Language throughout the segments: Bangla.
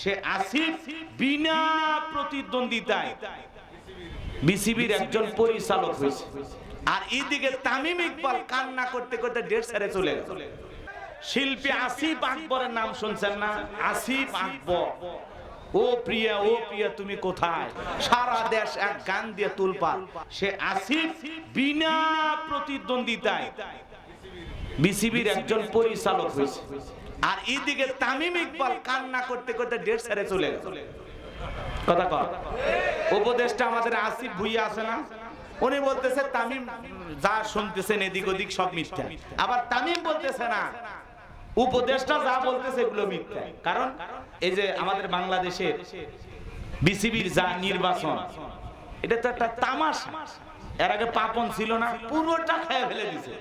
সে আসিফ বিনা প্রতিদ্বন্দ্বিতায় বিসিবির একজন পরিচালক হয়েছে। আর এদিকে তামিম ইকবাল কান্না করতে করতে ডেট সেরে চলে গেল। শিল্পী আসিফ আকবরের নাম শুনছেন না? আসিফ আকবর। ও প্রিয়া ও প্রিয়া, তুমি কোথায়? সারা দেশ এক গান দিয়ে তুলপাল সে আসিফ বিনা প্রতিদ্বন্দ্বিতায় বিসিবির একজন পরিচালক হয়েছে। আর এদিকে তামিম ইকবাল কান্না করতে করতে ডেট সেরে চলে গেল। কথা কর উপদেশটা আমাদের আসিফ ভুইয়া আছে না? উনি বলতেছে, তামিম যা শুনতেছেন এদিক ওদিক সব মিথ্যা। আবার তামিম বলতেছে না উপদেশটা যা বলতেছে এগুলো মিথ্যা। কারণ এই যে আমাদের বাংলাদেশের বিসিবির যা নির্বাচন, এটা তো একটা তামাশা। এর আগে পাপন ছিল না, পুরোটা খেয়ে ফেলে দিছে।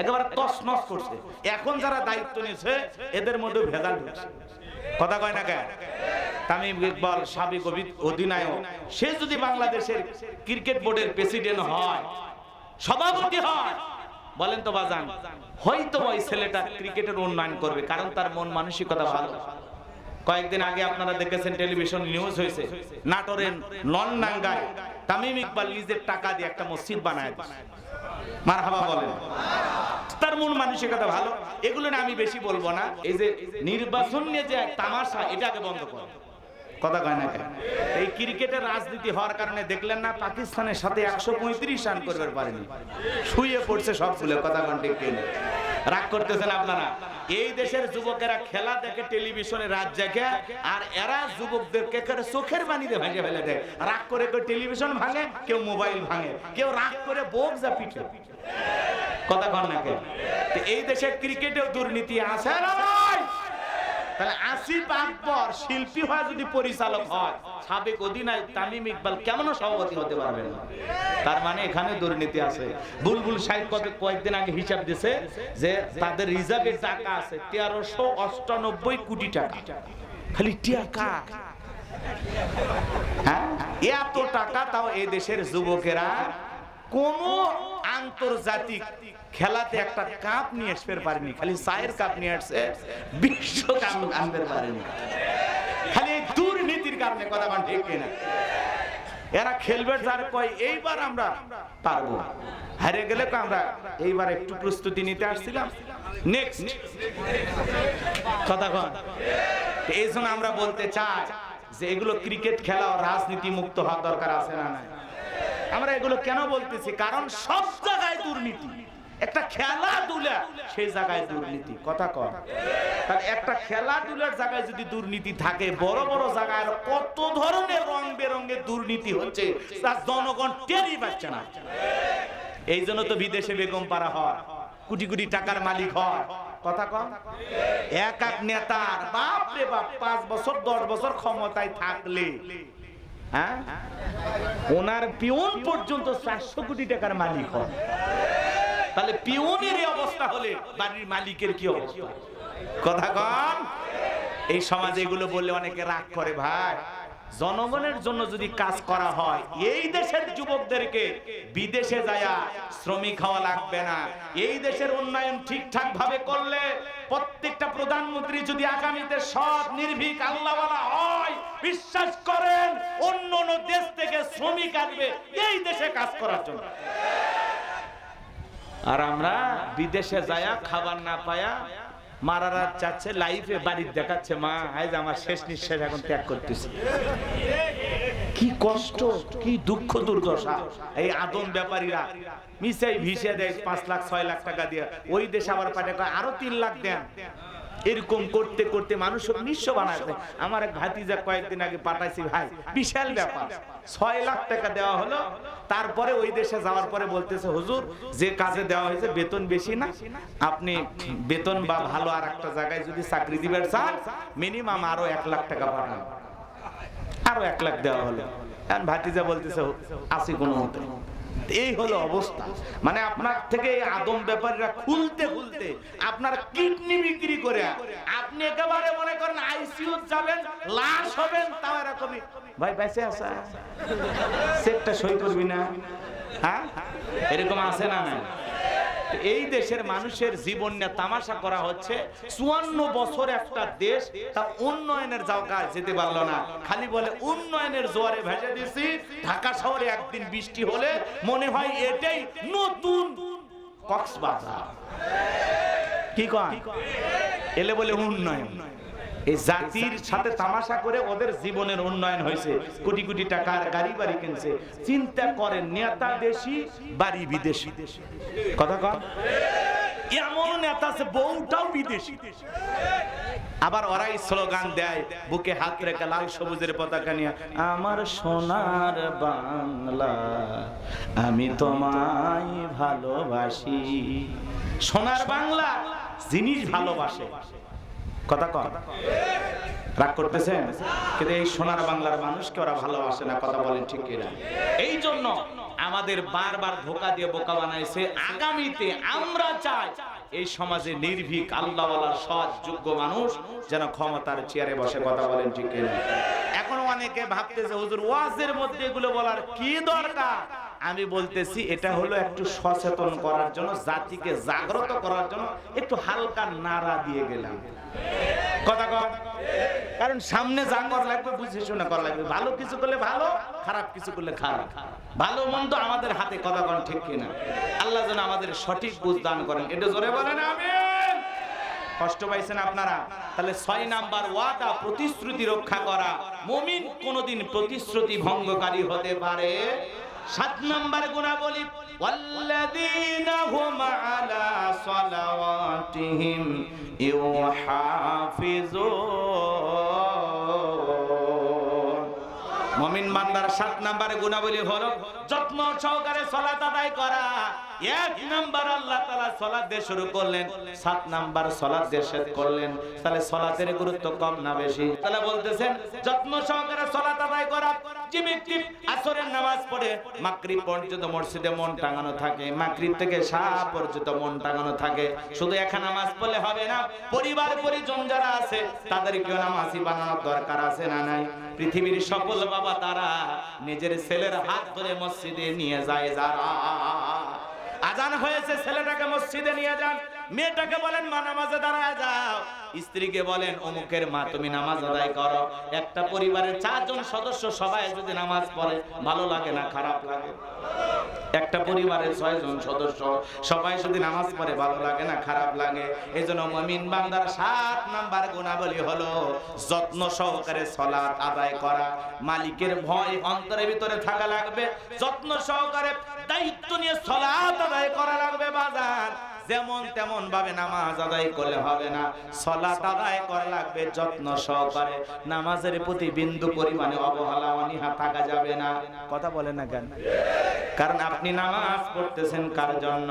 একেবারে তছনছ করছে। এখন যারা দায়িত্ব নিয়েছে, এদের মধ্যে ভেজাল ঢুকছে। কথা কয় না কেন তামিম ইকবাল, সাবেক অধিনায়ক। সে যদি বাংলাদেশের ক্রিকেট বোর্ডের প্রেসিডেন্ট হয়, সভাপতি হয়, বলেন তো বাজান, হয়তো ওই ছেলেটা ক্রিকেটের উন্নয়ন করবে, কারণ তার মন মানসিকতা ভালো। কয়েকদিন আগে আপনারা দেখেছেন টেলিভিশন নিউজ হয়েছে, নাটোরের নন্নাঙ্গায় তামিম ইকবাল নিজের টাকা দিয়ে একটা মসজিদ বানায় মার হাবা বলেন। তার মন মানসিকতা ভালো। এগুলো না আমি বেশি বলব না। এই যে নির্বাচন নিয়ে যে তামাশা এটাকে বন্ধ করো। কথা কয় না এই ক্রিকেটের রাজনীতি হওয়ার কারণে দেখলেন না পাকিস্তানের সাথে একশো পঁয়ত্রিশ রান করবে পারেনি। শুয়ে পড়ছে সবগুলো কথা কন ঠিক রাগ করতেছেন আপনারা? এই দেশের যুবকেরা খেলা দেখে টেলিভিশনে রাত জাগে আর এরা যুবকদেরকে চোখের বাণীতে ভেঙে ফেলে দেয়। রাগ করে কেউ টেলিভিশন ভাঙে কেউ মোবাইল ভাঙে। কেউ রাগ করে বোক যা পিঠে কথা কন না কেন? এই দেশে ক্রিকেটেও দুর্নীতি আছে না ভাই তাহলে আসিফ আকবর শিল্পী হয়ে যদি পরিচালক হয়, সাবেক অধিনায়ক তামিম ইকবাল কেমন সভাপতি হতে পারবেন না? তার মানে এখানে দুর্নীতি আছে। বুলবুল সাহেব কত কয়েকদিন আগে হিসাব দিছে যে তাদের রিজার্ভে টাকা আছে তেরোশো অষ্টানব্বই কোটি টাকা। খালি টাকা। হ্যাঁ? এত টাকা তাও এই দেশের যুবকেরা কোন আন্তর্জাতিক খেলাতে একটা কাপ নিয়ে আসতে পারেনি, খালি চায়ের কাপ নিয়ে আসছে, বিশ্ব কাপ আনতে পারেনি। খালি দুর্নীতির কারণে কথা বান ঠিক কিনা? এরা খেলবে যার কয়, এইবার আমরা পারব। হারে গেলে তো আমরা এইবার একটু প্রস্তুতি নিতে আসছিলাম। নেক্সট কথা কন। এই জন্য আমরা বলতে চাই যে এগুলো ক্রিকেট খেলা রাজনীতি মুক্ত হওয়ার দরকার আছে না নাই? আমরা এগুলো কেন বলতেছি? কারণ সব জায়গায় দুর্নীতি। একটা খেলাধুলা সেই জায়গায় দুর্নীতি। কথা কর তাহলে একটা খেলাধুলার জায়গায় যদি দুর্নীতি থাকে, বড় বড় জায়গায় কত ধরনের রং বেরঙের দুর্নীতি হচ্ছে, তার জনগণ টেরই পাচ্ছে না। এই জন্য তো বিদেশে বেগম পারা হয়, কোটি কোটি টাকার মালিক হয়। কথা কম এক এক নেতার বাপ রে বাপ, পাঁচ বছর, দশ বছর ক্ষমতায় থাকলে হ্যাঁ? ওনার পিওন পর্যন্ত চারশো কোটি টাকার মালিক হয়। তাহলে পিওনের অবস্থা হলে বাড়ির মালিকের কি অবস্থা? কথা কম এই সমাজে এগুলো বললে অনেকে রাগ করে ভাই। জনগণের জন্য যদি কাজ করা হয়, এই দেশের যুবকদেরকে বিদেশে যায়া শ্রমিক হওয়া লাগবে না। এই দেশের উন্নয়ন ঠিকঠাক ভাবে করলে প্রত্যেকটা প্রধানমন্ত্রী যদি আগামীতে সৎ, নির্ভীক, আল্লাহওয়ালা হয়, বিশ্বাস করেন, অন্য অন্য দেশ থেকে শ্রমিক আসবে, এই দেশে কাজ করার জন্য। আর আমরা বিদেশে যায়া খাবার না পায়া মারারা চাচ্ছে লাইফে বাড়ির দেখাচ্ছে, মা আজ আমার শেষ নিঃশ্বাস এখন ত্যাগ করতেছি। কি কষ্ট, কি দুঃখ দুর্দশা। এই আদম ব্যাপারীরা মিশাই ভিসে দেয় পাঁচ লাখ, ছয় লাখ টাকা দিয়ে। ওই দেশে আবার পাঠায় আরও তিন লাখ দেন। এরকম করতে করতে মানুষ নিঃস্ব বানাচ্ছে আমার এক ভাতিজা কয়েকদিন আগে পাঠাইছি, ভাই, বিশাল ব্যাপার। ছয় লাখ টাকা দেওয়া হলো। তারপরে ওই দেশে যাওয়ার পরে বলতেছে, হুজুর, যে কাজে দেওয়া হয়েছে বেতন বেশি না। আপনি বেতন বা ভালো আর একটা জায়গায় যদি চাকরি দিবেন চান মিনিমাম আরও এক লাখ টাকা পাঠান। আরও এক লাখ দেওয়া হলো। ভাতিজা বলতেছে, আসি কোনো মতে। এই হলো অবস্থা। মানে আপনার থেকে আদম ব্যাপারীরা খুলতে খুলতে আপনার কিডনি বিক্রি করে আপনি একেবারে মনে করেন আইসিইউ যাবেন, লাশ হবেন, তাও এরকম ভাই, বেঁচে আসা সেটটা সই করবি না? হ্যাঁ? এরকম আছে না না এই দেশের মানুষের জীবন নিয়ে তামাশা করা হচ্ছে। চুয়ান্ন বছর একটা দেশ, তা উন্নয়নের জায়গায় যেতে পারল না। খালি বলে উন্নয়নের জোয়ারে ভেসে দিছি ঢাকা শহরে একদিন বৃষ্টি হলে মনে হয় এটাই নতুন কক্সবাজার। কি কয়? এলে বলে উন্নয়ন। এই জাতির সাথে তামাশা করে ওদের জীবনের উন্নয়ন হয়েছে। কোটি কোটি টাকার গাড়ি বাড়ি কিনছে। চিন্তা করেন, নেতা দেশি, বাড়ি বিদেশি। কথা কন। এমন নেতা আছে, বউটাও বিদেশি। আবার ওরাই স্লোগান দেয়, বুকে হাত রেখে লাল সবুজের পতাকা নিয়ে, আমার সোনার বাংলা, আমি তোমায় ভালোবাসি। সোনার বাংলা জিনিস ভালোবাসে। কথা কন। রাগ করতেছেন? কিন্তু এই সোনার বাংলার মানুষকে ওরা ভালোবাসে না, কথা বলেন ঠিক কিনা? এই জন্য আমাদের বারবার ধোকা দিয়ে বোকা বানাইছে, আগামীতে আমরা চাই এই সমাজে নির্ভীক, আল্লাহওয়ালার সৎ, যোগ্য মানুষ যেন ক্ষমতার চেয়ারে বসে কথা বলেন ঠিক কিনা? এখন অনেকে ভাবতেছে, হুজুর, ওয়াজের মধ্যে এগুলো বলার কি দরকার? আমি বলতেছি এটা হলো একটু সচেতন করার জন্য জাতিকে জাগ্রত করার জন্য একটু হালকা নাড়া দিয়ে গেলাম। কথা কন কারণ সামনে যা করা লাগবে বুঝে শুনে করা লাগবে। ভালো কিছু করলে ভালো খারাপ কিছু করলে খারাপ। ভালো মন্দ আমাদের হাতে কথা কন ঠিক কিনা? আল্লাহ যেন আমাদের সঠিক বুঝ দান করেন। এটা জোরে বলেন আমিন। কষ্ট পাইছেন আপনারা? তাহলে ছয় নাম্বার ওয়াদা প্রতিশ্রুতি রক্ষা করা। মুমিন কোনোদিন প্রতিশ্রুতি ভঙ্গকারী হতে পারে। সাত নাম্বার গুণাবলী والذين هم على صلواتهم يحافظون মমিন বান্দার সাত নাম্বারে গুণাবলী হলো যত্ন সহকারে সলাত আদায় করা এক নাম্বার আল্লাহ দিয়ে শুরু করলেন, সাত নাম্বার দিয়ে করলেন। তাহলে গুরুত্ব কম না বেশি? তাহলে বলতেছেন, যত্ন সহকারে আদায় করা শুধু নামাজ পড়লে হবে না, পরিবার, পরিজন যারা আছে, তাদেরকেও নামাজি বানানোর দরকার আছে না নাই? পৃথিবীর সকল বাবা তারা নিজের ছেলের হাত ধরে মসজিদে নিয়ে যায় যারা। আজান হয়েছে, ছেলেটাকে মসজিদে নিয়ে যান। মেয়েটাকে বলেন, মা, নামাজে দাঁড়ায় যাও। স্ত্রীকে বলেন, অমুকের মা, তুমি নামাজ আদায় করো। একটা পরিবারের চারজন সদস্য সবাই যদি নামাজ পড়ে, ভালো লাগে না, খারাপ লাগে। একটা পরিবারের ছয়জন সদস্য, সবাই যদি নামাজ পড়ে ভালো লাগে না, খারাপ লাগে এই জন্য মমিন বান্দার সাত নাম্বার গুণাবলী হলো যত্ন সহকারে সলাৎ আদায় করা। মালিকের ভয় অন্তরের ভিতরে থাকা লাগবে, যত্ন সহকারে দায়িত্ব নিয়ে সলাৎ আদায় করা লাগবে বাজার। যেমন তেমন ভাবে নামাজ আদায় করলে হবে না। সলাত আদায় করা লাগবে যত্ন সহকারে। নামাজের প্রতি বিন্দু পরিমাণে অবহেলা অনীহা থাকা যাবে না। কথা বলে না কেন? কারণ আপনি নামাজ পড়তেছেন কার জন্য?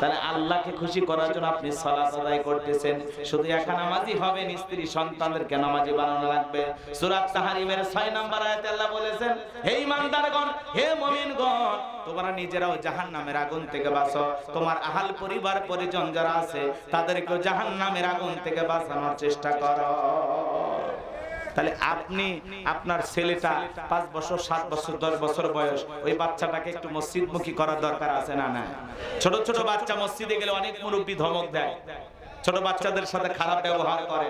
তাহলে আল্লাহকে খুশি করার জন্য আপনি সালাত আদায় করতেছেন। শুধু একা নামাজি হবেন স্ত্রী সন্তানদেরকে নামাজি বানানো লাগবে। সূরাত তাহরিমের 6 নম্বর আয়াতে আল্লাহ বলেছেন, হে ইমানদারগণ, হে মুমিনগণ, তোমরা নিজেরাও জাহান্নামের আগুন থেকে বাঁচো। তোমার আহাল পরিবার পরিজন যারা আছে, তাদেরকেও জাহান্নামের আগুন থেকে বাঁচানোর চেষ্টা করো। তাহলে আপনি আপনার ছেলেটা পাঁচ বছর, সাত বছর, দশ বছর বয়স, ওই বাচ্চাটাকে একটু মসজিদমুখী করার দরকার আছে না না ছোট ছোট বাচ্চা মসজিদে গেলে অনেক মুরব্বী ধমক দেয়। ছোট বাচ্চাদের সাথে খারাপ ব্যবহার করে।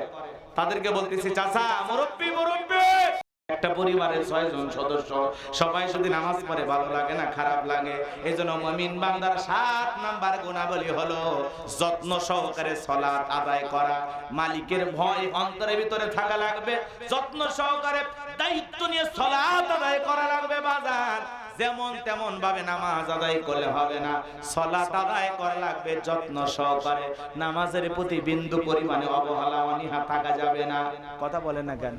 তাদেরকে বলতেছি, চাচা, মুরব্বী মুরব্বী! একটা পরিবারের ছয়জন সদস্য, সবাই যদি নামাজ পড়ে ভালো লাগে না, খারাপ লাগে এই জন্য মমিন বান্দার সাত নাম্বার গুণাবলী হলো যত্ন সহকারে সলাৎ আদায় করা। মালিকের ভয় অন্তরের ভিতরে থাকা লাগবে, যত্ন সহকারে দায়িত্ব নিয়ে সলাৎ আদায় করা লাগবে বাজার। যেমন তেমন ভাবে নামাজ আদায় করলে হবে না। সলাত আদায় করা লাগবে যত্ন সহকারে। নামাজের প্রতি বিন্দু পরিমাণে অবহেলা, অনীহা থাকা যাবে না। কথা বলে না কেন?